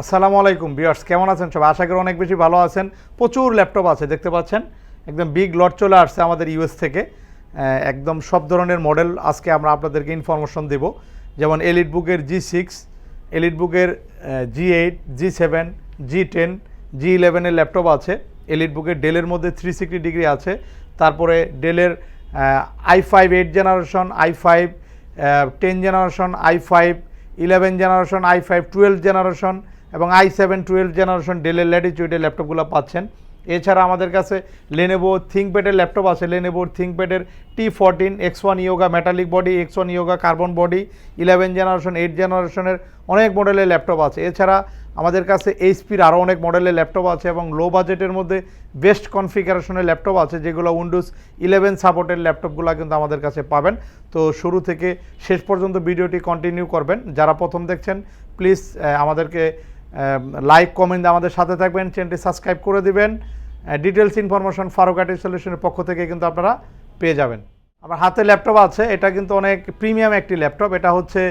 আসসালামু আলাইকুম বিয়ার্স কেমন আছেন সব আশা করি অনেক বেশি ভালো আছেন। প্রচুর ল্যাপটপ আছে, দেখতে পাচ্ছেন? একদম বিগ লট চলে আসছে আমাদের ইউএস থেকে। একদম সব ধরনের মডেল আজকে আমরা আপনাদেরকে ইনফরমেশন দেব। যেমন এলিট বুকের জি সিক্স এলিট বুকের G eight G seven G ten G ইলেভেনের ল্যাপটপ আছে। এলিট বুকের ডেলের মধ্যে থ্রি সিক্সটি ডিগ্রি আছে। তারপরে ডেলের I five eight generation I five ten generation I five eleven generation I five twelve generation এবং আই সেভেন টুয়েলভ জেনারেশন ডেলের ল্যাটিচিউডের ল্যাপটপগুলো পাচ্ছেন। এছাড়া আমাদের কাছে লেনেভো থিঙ্কপ্যাডের ল্যাপটপ আছে। লেনেভোর থিঙ্কপ্যাডের T fourteen X one Yoga metallic body X one Yoga carbon body eleven generation eight জেনারেশনের অনেক মডেলের ল্যাপটপ আছে। এছাড়া আমাদের কাছে এইচপির আরও অনেক মডেলের ল্যাপটপ আছে এবং লো বাজেটের মধ্যে বেস্ট কনফিগারেশনের ল্যাপটপ আছে, যেগুলো উইন্ডোজ ইলেভেন সাপোর্টের ল্যাপটপগুলো কিন্তু আমাদের কাছে পাবেন। তো শুরু থেকে শেষ পর্যন্ত ভিডিওটি কন্টিনিউ করবেন। যারা প্রথম দেখছেন প্লিজ আমাদেরকে লাইক কমেন্ট আমাদের সাথে থাকবেন চ্যানেলটি সাবস্ক্রাইব করে দিবেন। ডিটেলস ইনফরমেশন ফারুকাটি সলিউশনের পক্ষ থেকে কিন্তু আপনারা পেয়ে যাবেন। আমার হাতে ল্যাপটপ আছে, এটা কিন্তু অনেক প্রিমিয়াম একটি ল্যাপটপ এটা হচ্ছে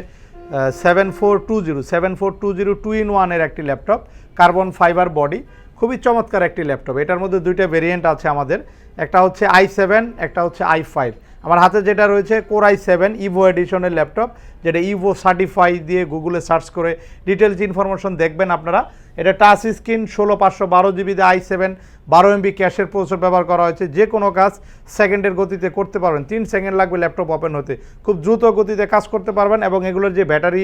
seven four two zero seven four two zero two in ওয়ানের একটি ল্যাপটপ কার্বন ফাইবার বডি খুবই চমৎকার একটি ল্যাপটপ এটার মধ্যে দুইটা ভেরিয়েন্ট আছে আমাদের। একটা হচ্ছে আই সেভেন একটা হচ্ছে আই ফাইভ আমার হাতে যেটা রয়েছে কোর আই সেভেন ইভো এডিশনের ল্যাপটপ, যেটা ইভো সার্টিফাই দিয়ে গুগলে সার্চ করে ডিটেলস ইনফরমেশন দেখবেন আপনারা। এটা টাচ স্ক্রিন ষোলো পাঁচশো বারো জিবিতে আই সেভেন বারো এমবি ক্যাশের প্রসেসর ব্যবহার করা হয়েছে। যে কোনো কাজ সেকেন্ডের গতিতে করতে পারবেন। তিন সেকেন্ড লাগবে ল্যাপটপ ওপেন হতে। খুব দ্রুত গতিতে কাজ করতে পারবেন এবং এগুলোর যে ব্যাটারি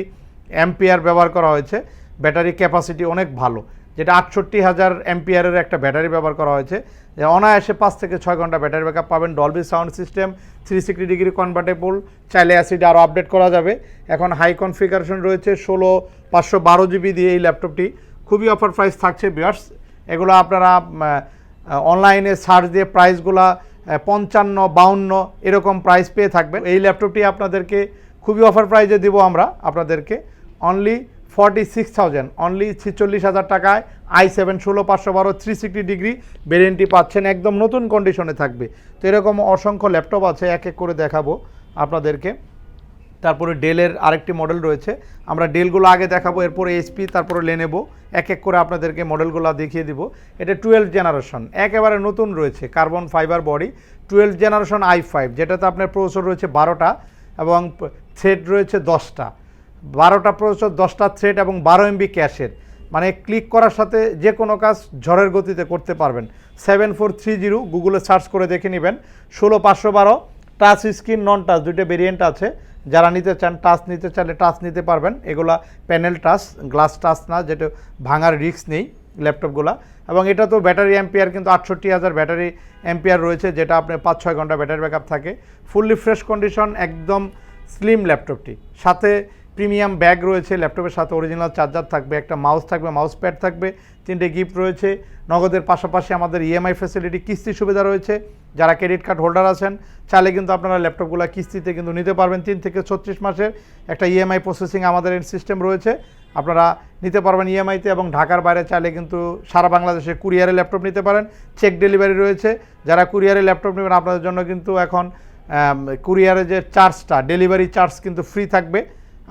অ্যাম্পিয়ার ব্যবহার করা হয়েছে ব্যাটারি ক্যাপাসিটি অনেক ভালো। যেটা আটষট্টি হাজার অ্যাম্পিয়ারের একটা ব্যাটারি ব্যবহার করা হয়েছে। যে অনায়াসে পাঁচ থেকে ছয় ঘণ্টা ব্যাটারি ব্যাকআপ পাবেন। Dolby sound system three sixty degree convertible চাইলে অ্যাসিড আরও আপডেট করা যাবে। এখন হাই কনফিগারেশন রয়েছে ষোলো, পাঁচশো বারো জিবি দিয়ে এই ল্যাপটপটি খুবই অফার প্রাইস থাকছে বিয়ার্স এগুলো আপনারা অনলাইনে সার্চ দিয়ে প্রাইসগুলা পঞ্চান্ন, বাউন্ন এরকম প্রাইস পেয়ে থাকবেন। এই ল্যাপটপটি আপনাদেরকে খুবই অফার প্রাইজে দিব আমরা। আপনাদেরকে only forty six thousand only ছিচল্লিশ হাজার টাকায় আই সেভেন ষোলো, পাঁচশো বারো থ্রি সিক্সটি ডিগ্রি ভেরিয়েন্টটি পাচ্ছেন, একদম নতুন কন্ডিশনে থাকবে। তো এরকম অসংখ্য ল্যাপটপ আছে, এক এক করে দেখাবো আপনাদেরকে। তারপরে ডেলের আরেকটি মডেল রয়েছে, আমরা ডেলগুলো আগে দেখাবো, এরপরে এইচপি তারপরে লেনেবো এক এক করে আপনাদেরকে মডেলগুলো দেখিয়ে দিব। এটা টুয়েলভ জেনারেশন একেবারে নতুন রয়েছে carbon fibre body twelve generation I five যেটাতে আপনার প্রসেসর রয়েছে বারোটা এবং থ্রেড রয়েছে দশটা। বারোটা প্রসেসর, দশটা থ্রেড এবং বারো এমবি ক্যাশের মানে ক্লিক করার সাথে যে কোনো কাজ ঝড়ের গতিতে করতে পারবেন। সেভেন ফোর থ্রি জিরো গুগলে সার্চ করে দেখে নেবেন। ষোলো পাঁচশো বারো টাচ স্ক্রিন নন টাচ দুইটা ভেরিয়েন্ট আছে। যারা নিতে চান টাচ নিতে চাইলে টাচ নিতে পারবেন। এগুলা প্যানেল টাচ গ্লাস টাচ না, যেটা ভাঙার রিস্ক নেই ল্যাপটপগুলো এবং এটা তো ব্যাটারি অ্যাম্পিয়ার কিন্তু আটষট্টি হাজার ব্যাটারি অ্যাম্পিয়ার রয়েছে, যেটা আপনার পাঁচ ছয় ঘণ্টা ব্যাটারি ব্যাকআপ থাকে। ফুললি ফ্রেশ কন্ডিশন একদম স্লিম ল্যাপটপটি সাথে প্রিমিয়াম ব্যাগ রয়েছে, ল্যাপটপের সাথে অরিজিনাল চার্জার থাকবে, একটা মাউস থাকবে মাউস প্যাড থাকবে, তিনটে গিফট রয়েছে। নগদের পাশাপাশি আমাদের ইএমআই ফ্যাসিলিটি কিস্তি সুবিধা রয়েছে। যারা ক্রেডিট কার্ড হোল্ডার আছেন, চাইলে কিন্তু আপনারা ল্যাপটপগুলো কিস্তিতে কিন্তু নিতে পারবেন। তিন থেকে ছত্রিশ মাসের একটা ইএমআই প্রসেসিং আমাদের সিস্টেম রয়েছে। আপনারা নিতে পারবেন ইএমআইতে এবং ঢাকার বাইরে চাইলে কিন্তু সারা বাংলাদেশে কুরিয়ারে ল্যাপটপ নিতে পারেন। চেক ডেলিভারি রয়েছে। যারা কুরিয়ারে ল্যাপটপ নেবেন, আপনাদের জন্য কিন্তু এখন কুরিয়ারে যে চার্জটা ডেলিভারি চার্জ কিন্তু ফ্রি থাকবে।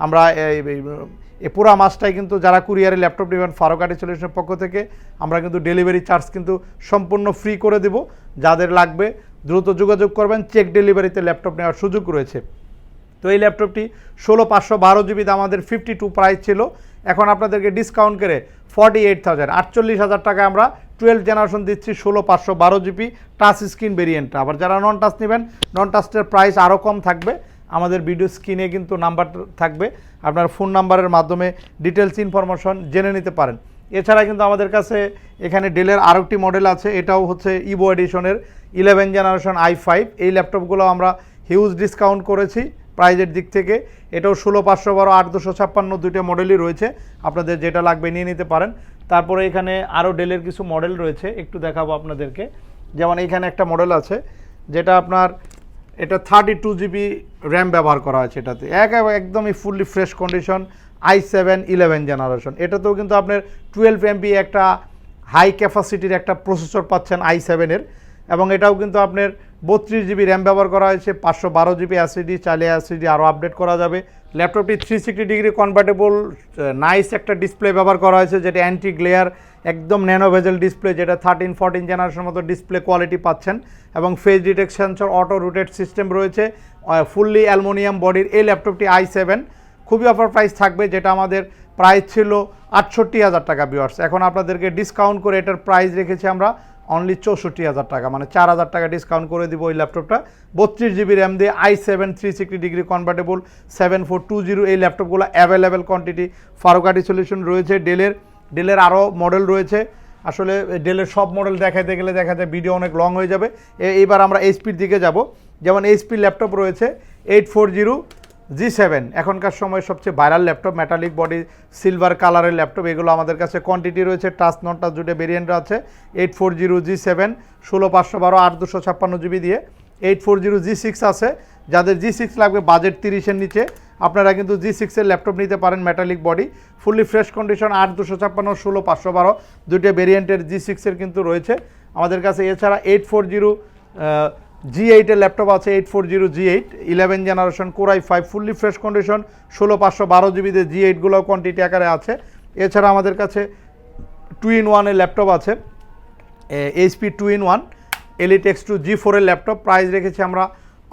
আমরা এই- পুরা মাসটাই কিন্তু যারা কুরিয়ারে ল্যাপটপ নেবেন ফারুকাটি সলিউশনের পক্ষ থেকে আমরা কিন্তু ডেলিভারি চার্জ কিন্তু সম্পূর্ণ ফ্রি করে দেব। যাদের লাগবে দ্রুত যোগাযোগ করবেন, চেক ডেলিভারিতে ল্যাপটপ নেওয়ার সুযোগ রয়েছে। তো এই ল্যাপটপটি ষোলো পাঁচশো বারো জিবিতে আমাদের ফিফটি টু প্রাইস ছিল। এখন আপনাদেরকে ডিসকাউন্ট করে ফর্টি এইট থাউজেন্ড আটচল্লিশ হাজার টাকা আমরা টুয়েলভ জেনারেশন দিচ্ছি ষোলো পাঁচশো বারো জিবি টাচ স্ক্রিন ভেরিয়েন্টটা আবার যারা নন টাচ নেবেন নন টাচটার প্রাইস আরও কম থাকবে। আমাদের ভিডিও স্ক্রিনে কিন্তু নাম্বার থাকবে। আপনার ফোন নাম্বারের মাধ্যমে ডিটেলস ইনফরমেশন জেনে নিতে পারেন। এছাড়া কিন্তু আমাদের কাছে এখানে ডেলের আরও একটি মডেল আছে, এটাও হচ্ছে ইবো এডিশনের ইলেভেন জেনারেশন আই ফাইভ এই ল্যাপটপগুলো আমরা হিউজ ডিসকাউন্ট করেছি প্রাইজের দিক থেকে। এটাও ষোলো, পাঁচশো বারো, আট, দুশো ছাপ্পান্ন দুইটা মডেলই রয়েছে। আপনাদের যেটা লাগবে নিয়ে নিতে পারেন। তারপরে এখানে আরও ডেলের কিছু মডেল রয়েছে, একটু দেখাবো আপনাদেরকে। যেমন এখানে একটা মডেল আছে, যেটা আপনার এটা থার্টি টু জিবি র্যাম ব্যবহার করা হয়েছে এটাতে। এক একদমই fully fresh condition I seven eleven generation এটাতেও কিন্তু আপনার টুয়েলভ এমবি একটা হাই ক্যাপাসিটির একটা প্রসেসর পাচ্ছেন আই সেভেনের এবং এটাও কিন্তু আপনার বত্রিশ জিবি র্যাম ব্যবহার করা হয়েছে, পাঁচশো বারো জিবি অ্যাসিডি চাইলে অ্যাসিডি আরও আপডেট করা যাবে। ল্যাপটপটি three sixty degree convertible nice একটা ডিসপ্লে ব্যবহার করা হয়েছে, যেটা অ্যান্টি গ্লেয়ার একদম ন্যানো ভেজেল ডিসপ্লে, যেটা থার্টিন ফোরটিন জেনারেশন মতো ডিসপ্লে কোয়ালিটি পাচ্ছেন। এবং face detect sensor auto rotate system রয়েছে ফুললি অ্যালমোনিয়াম বডির এই ল্যাপটপটি আই সেভেন খুবই অফার প্রাইস থাকবে, যেটা আমাদের প্রাইস ছিল আটষট্টি হাজার টাকা বিওয়ার্স এখন আপনাদেরকে ডিসকাউন্ট করে এটার প্রাইস রেখেছি আমরা অনলি চৌষট্টি হাজার টাকা মানে চার হাজার টাকা ডিসকাউন্ট করে দিব ওই ল্যাপটপটা বত্রিশ জিবি র্যাম দিয়ে I seven three sixty degree convertible seven four two zero এই ল্যাপটপগুলো অ্যাভেলেবেল কোয়ান্টিটি ফারুকাটি সলিউশন রয়েছে ডেলের ডেলের আরও মডেল রয়েছে। আসলে ডেলের সব মডেল দেখাতে গেলে দেখা যায় ভিডিও অনেক লং হয়ে যাবে। এইবার আমরা এইচপির দিকে যাব। যেমন এইচপির ল্যাপটপ রয়েছে eight four zero G seven এখনকার সময় সবচেয়ে viral laptop metallic body silver কালারের ল্যাপটপ এগুলো আমাদের কাছে কোয়ান্টিটি রয়েছে টাচ নন টাচ দুটো ভেরিয়েন্ট আছে। Eight four zero G seven ষোলো পাঁচশো বারো, আট দুশো ছাপ্পান্ন জিবি দিয়ে। Eight four zero G six আছে। যাদের জি সিক্স লাগবে বাজেট তিরিশের নিচে। আপনারা কিন্তু জি সিক্সের ল্যাপটপ নিতে পারেন metallic body fully fresh condition আট দুশো ছাপ্পান্ন, ষোলো, পাঁচশো বারো। দুটো ভেরিয়েন্টের জি সিক্সের কিন্তু রয়েছে। আমাদের কাছে এছাড়া এইট ফোর জিরো জি এইটের ল্যাপটপ আছে eight four zero G eight eleven generation core i five fully fresh condition ষোলো, পাঁচশো বারো জিবিতে জি এইটগুলো কোয়ান্টিটি আকারে আছে। এছাড়া আমাদের কাছে টু ইন ওয়ানের ল্যাপটপ আছে HP two in one elite X two G ফোরের ল্যাপটপ প্রাইস রেখেছি আমরা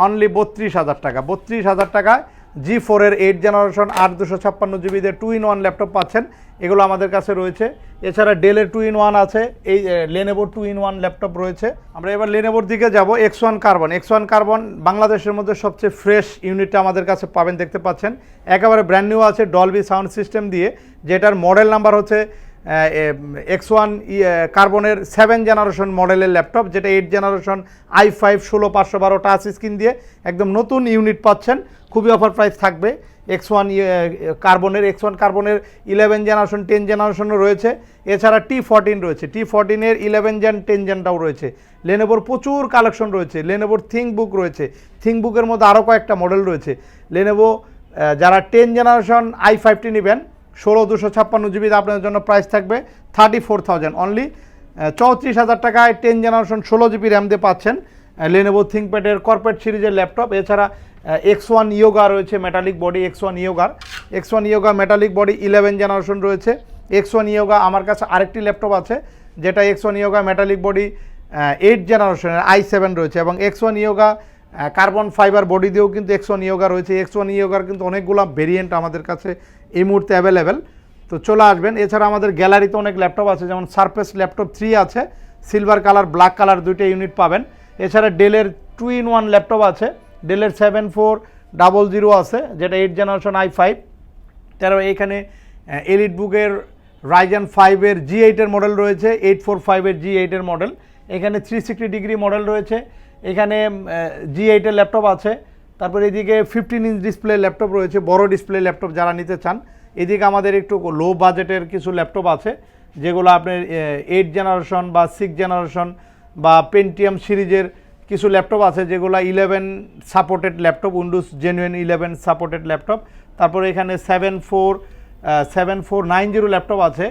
অনলি বত্রিশ হাজার টাকা। বত্রিশ হাজার টাকায় জি ফোরের এইট জেনারেশন আট দুশো ছাপ্পান্ন জিবিদের টু ইন ওয়ান ল্যাপটপ পাচ্ছেন। এগুলো আমাদের কাছে রয়েছে। এছাড়া ডেলের টু ইন ওয়ান আছে। এই লেনেবোর টু ইন ওয়ান ল্যাপটপ রয়েছে। আমরা এবার লেনেবোর দিকে যাব X one carbon X one carbon বাংলাদেশের মধ্যে সবচেয়ে ফ্রেশ ইউনিটটা আমাদের কাছে পাবেন, দেখতে পাচ্ছেন। একেবারে ব্র্যান্ড নিউ আছে ডলবি সাউন্ড সিস্টেম দিয়ে, যেটার মডেল নাম্বার হচ্ছে এক্স ওয়ান কার্বনের সেভেন জেনারেশন মডেলের ল্যাপটপ যেটা এইট জেনারেশন আই ফাইভ ষোলো, পাঁচশো বারো টাচ স্ক্রিন দিয়ে একদম নতুন ইউনিট পাচ্ছেন। খুবই অফার প্রাইস থাকবে। এক্স ওয়ান কার্বনের এক্স ওয়ান কার্বনের ইলেভেন জেনারেশন টেন জেনারেশনও রয়েছে। এছাড়া টি ফোরটিন রয়েছে। টি ফোরটিনের ইলেভেন জেন টেন জেনটাও রয়েছে। লেনোভোর প্রচুর কালেকশন রয়েছে। লেনোভোর থিঙ্ক বুক রয়েছে। থিঙ্ক বুকের মধ্যে আরও কয়েকটা মডেল রয়েছে। লেনোভো যারা টেন জেনারেশন আই ফাইভটি নেবেন ষোলো দুশো ছাপ্পান্ন জিবিতে আপনাদের জন্য প্রাইস থাকবে থার্টি ফোর থাউজেন্ড অনলি চৌত্রিশ হাজার টাকায় টেন জেনারেশন ষোলো জিবি র্যাম দিয়ে পাচ্ছেন লেনোভো থিঙ্কপ্যাডের কর্পোরেট সিরিজের ল্যাপটপ এছাড়া এক্স ওয়ান ইয়োগা রয়েছে metallic body X one ইয়োগার X one Yoga metallic body eleven generation রয়েছে। এক্স ওয়ান ইয়োগা আমার কাছে আরেকটি ল্যাপটপ আছে, যেটা X one Yoga metallic body eight জেনারেশনের আই সেভেন রয়েছে এবং X one Yoga carbon fibre body দিয়েও কিন্তু এক্স ওয়ান ইয়োগা রয়েছে। এক্স ওয়ান ইয়োগার কিন্তু অনেকগুলো ভেরিয়েন্ট আমাদের কাছে এই মুহূর্তে অ্যাভেলেবেল তো চলে আসবেন। এছাড়া আমাদের গ্যালারিতে অনেক ল্যাপটপ আছে, যেমন সারফেস ল্যাপটপ থ্রি আছে সিলভার কালার ব্ল্যাক কালার দুইটা ইউনিট পাবেন। এছাড়া ডেলের টু ইন ওয়ান ল্যাপটপ আছে ডেলের সেভেন ফোর ডাবল জিরো আছে, যেটা এইট জেনারেশন আই ফাইভ তারপর এখানে এলিট বুকের রাইজান ফাইভের জি এইটের মডেল রয়েছে এইট ফোর ফাইভের জি এইটের মডেল এখানে থ্রি সিক্সটি ডিগ্রি মডেল রয়েছে। এখানে জি এইটের ল্যাপটপ আছে। তারপর এদিকে ফিফটিন ইঞ্চ ডিসপ্লে ল্যাপটপ রয়েছে, বড় ডিসপ্লে ল্যাপটপ যারা নিতে চান। এদিকে আমাদের একটু লো বাজেটের কিছু ল্যাপটপ আছে, যেগুলো আপনার এইট জেনারেশন বা সিক্স জেনারেশন বা পেন্টিয়াম সিরিজের কিছু ল্যাপটপ আছে, যেগুলো eleven supported laptop Windows genuine eleven supported laptop তারপরে এখানে seven four seven four nine zero laptop আছে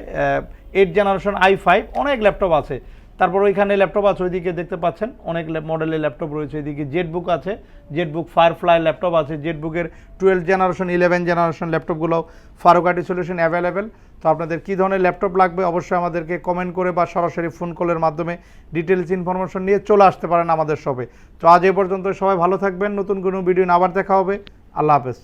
এইট জেনারেশন আই ফাইভ অনেক ল্যাপটপ আছে। তারপর ওইখানে ল্যাপটপ আছে, ওইদিকে দেখতে পাচ্ছেন, অনেক মডেলের ল্যাপটপ রয়েছে ওইদিকে জেট বুক আছে জেট বুক ফায়ারফ্লাই ল্যাপটপ আছে জেট বুকের টুয়েলভ জেনারেশন ইলেভেন জেনারেশন ল্যাপটপগুলো ফারুকাটি সলিউশন অ্যাভেলেবেল তো আপনাদের কী ধরনের ল্যাপটপ লাগবে অবশ্যই আমাদেরকে কমেন্ট করে বা সরাসরি ফোন কলের মাধ্যমে ডিটেলস ইনফরমেশন নিয়ে চলে আসতে পারেন আমাদের শপে তো আজ এ পর্যন্ত সবাই ভালো থাকবেন, নতুন কোনো ভিডিও আবার দেখা হবে। আল্লাহ হাফেজ।